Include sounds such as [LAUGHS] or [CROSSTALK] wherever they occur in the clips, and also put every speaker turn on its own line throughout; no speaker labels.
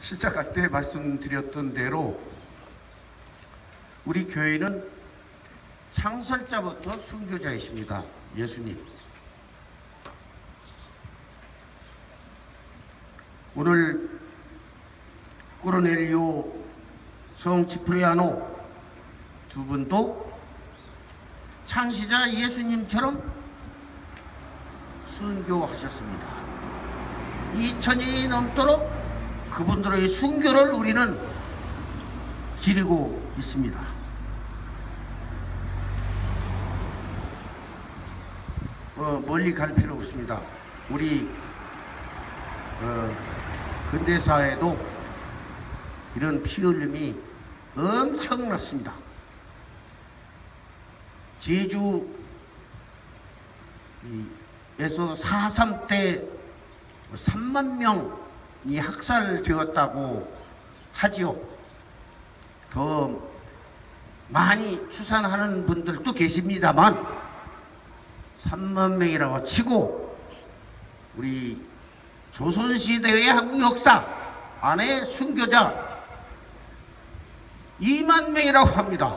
시작할 때 말씀드렸던 대로 우리 교회는 창설자부터 순교자이십니다. 예수님. 오늘 코로넬리오 성 지프리아노 두 분도 창시자 예수님처럼 순교하셨습니다. 2000년이 넘도록 그분들의 순교를 우리는 기리고 있습니다. 어, 멀리 갈 필요 없습니다. 우리 어, 근대사에도 이런 피 흘림이 엄청났습니다. 제주 에서 4.3 때 3만 명 이 학살되었다고 하지요. 더 많이 추산하는 분들도 계십니다만 3만 명이라고 치고 우리 조선시대의 한국 역사 안에 순교자 2만 명이라고 합니다.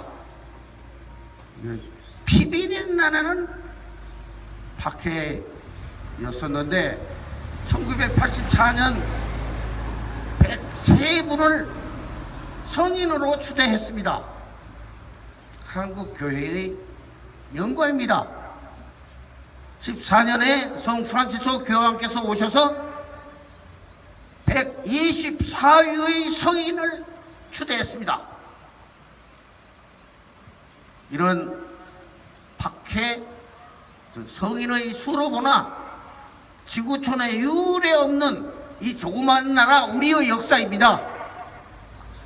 피비린 나라는 박해였었는데 1984년 103분을 성인으로 추대했습니다. 한국 교회의 영광입니다. 14년에 성 프란치스코 교황께서 오셔서 124위의 성인을 추대했습니다. 이런 박해 성인의 수로 보나 지구촌에 유례 없는 이 조그만 나라 우리의 역사입니다.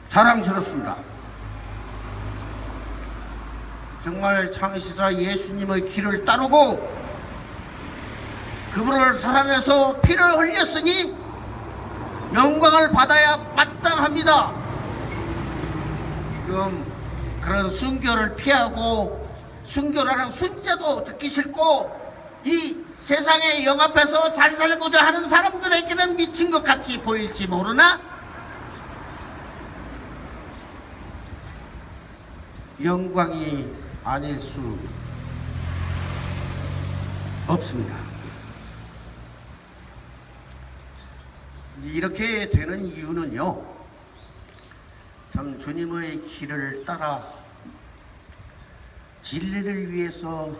자랑스럽습니다. 정말 창시자 예수님의 길을 따르고 그분을 사랑해서 피를 흘렸으니 영광을 받아야 마땅합니다. 지금 그런 순교를 피하고 순교라는 순자도 듣기 싫고 이 세상의 영앞에서 잘 살고자 하는 사람들에게는 미친 것 같이 보일지 모르나 영광이 아닐 수 없습니다. 이렇게 되는 이유는요, 참 주님의 길을 따라 진리를 위해서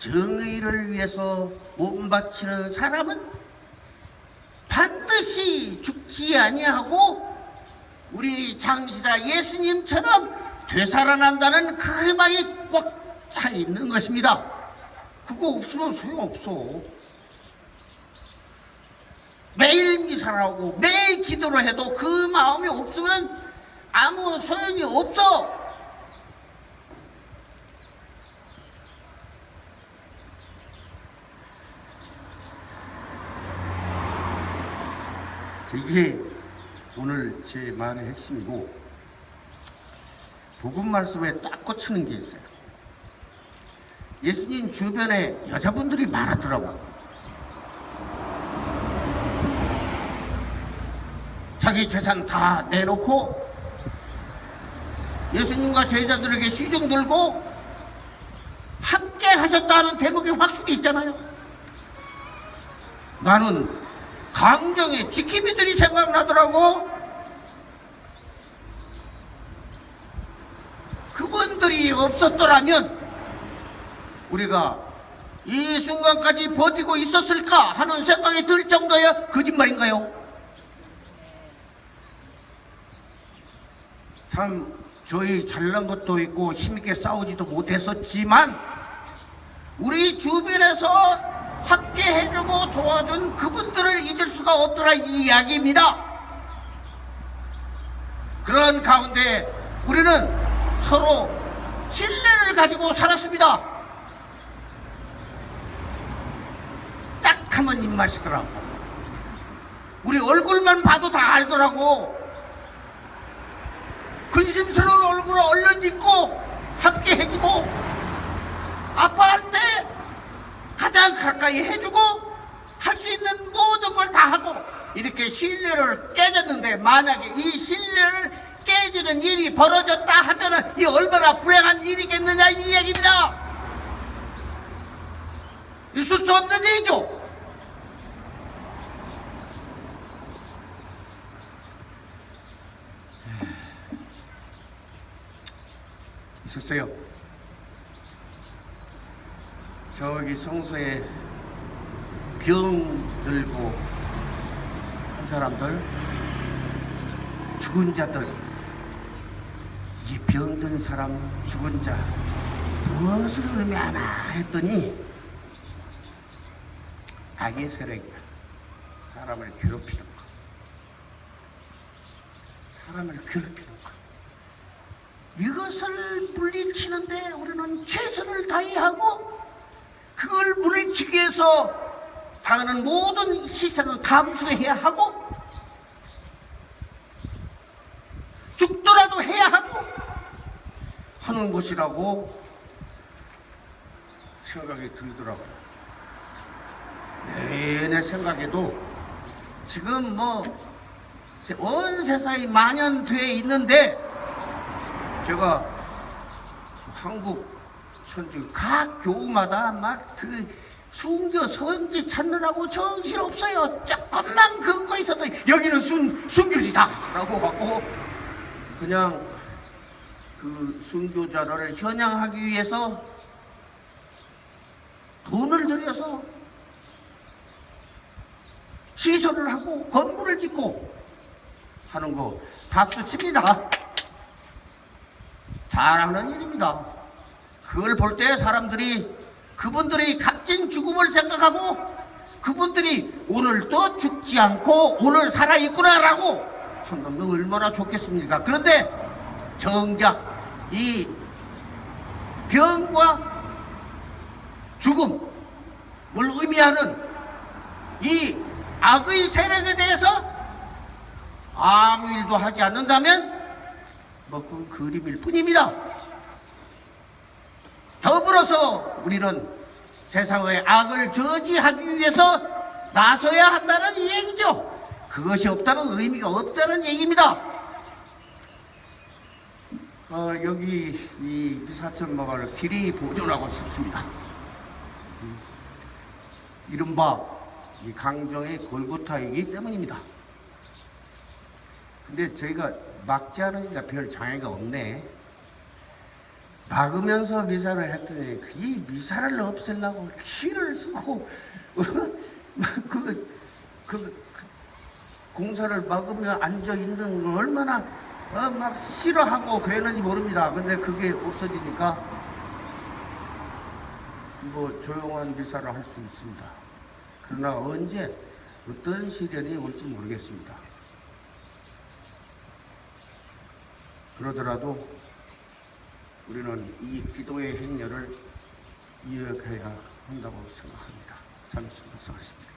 정의를 위해서 몸 바치는 사람은 반드시 죽지 아니하고 우리 장시자 예수님처럼 되살아난다는 그 희망이 꽉 차 있는 것입니다. 그거 없으면 소용없어. 매일 미사하고 매일 기도를 해도 그 마음이 없으면 아무 소용이 없어. 이게 오늘 제 말의 핵심이고 복음 말씀에 딱 꽂히는 게 있어요. 예수님 주변에 여자분들이 많았더라고요. 자기 재산 다 내놓고 예수님과 제자들에게 시중 들고 함께 하셨다는 대목이 확실히 있잖아요. 나는 강정의 지키미들이 생각나더라고. 그분들이 없었더라면 우리가 이 순간까지 버티고 있었을까 하는 생각이 들 정도의 거짓말인가요? 참 저희 잘난 것도 있고 힘있게 싸우지도 못했었지만 우리 주변에서 함께 해주고 도와준 그분들을 잊을 수가 없더라 이 이야기입니다. 그런 가운데 우리는 서로 신뢰를 가지고 살았습니다. 짝 하면 입맛이더라고. 우리 얼굴만 봐도 다 알더라고. 근심스러운 얼굴을 얼른 잊고 함께 해주고 아파할 때 가장 가까이 해주고 할 수 있는 모든 걸 다 하고 이렇게 신뢰를 깨졌는데 때문에 만약에 이 신뢰를 깨지는 일이 벌어졌다 하면은 이 얼마나 불행한 일이겠느냐 이 얘기입니다. 있을 수 없는 일이죠. 있었어요. 저기 성소에 병 들고 한 사람들 죽은 자들. 이 병든 사람 죽은 자 무엇을 의미하나 했더니 악의 세력이야. 사람을 괴롭히는 거 사람을 괴롭히는 거 이것을 물리치는데 우리는 최선을 다해하고 그걸 물리치기 위해서 당하는 모든 희생을 감수해야 하고 죽더라도 해야 하고 하는 것이라고 생각이 들더라고요. 내내 생각해도 지금 뭐 온 세상이 만연돼 있는데 제가 한국 천주 각 교우마다 막 그 순교 선지 찾느라고 정신 없어요. 조금만 근거 있어도 여기는 순 순교지다 라고 하고 그냥 그 순교자를 현양하기 위해서 돈을 들여서 시설을 하고 건물을 짓고 하는 거 박수 칩니다. 잘하는 일입니다. 그걸 볼 때 사람들이 그분들이 값진 죽음을 생각하고 그분들이 오늘도 죽지 않고 오늘 살아있구나라고 한다면 얼마나 좋겠습니까? 그런데 정작 이 병과 죽음을 의미하는 이 악의 세력에 대해서 아무 일도 하지 않는다면 뭐 그 그림일 뿐입니다. 더불어서 우리는 세상의 악을 저지하기 위해서 나서야 한다는 이 얘기죠. 그것이 없다면 의미가 없다는 얘기입니다. 어, 여기 이 미사천 마을을 길이 보존하고 싶습니다. 음, 이른바 이 강정의 골고타이기 때문입니다. 근데 저희가 막지 않으니까 별 장애가 없네. 막으면서 미사를 했더니 이 미사를 없애려고 키를 쓰고 [LAUGHS] 그, 그, 그 공사를 막으며 앉아 있는 걸 얼마나 어, 막 싫어하고 그랬는지 모릅니다. 근데 그게 없어지니까 뭐 조용한 미사를 할 수 있습니다. 그러나 언제 어떤 시련이 올지 모르겠습니다. 그러더라도 우리는 이 기도의 행렬을 이어가야 한다고 생각합니다. 잠시 묵상하십니다.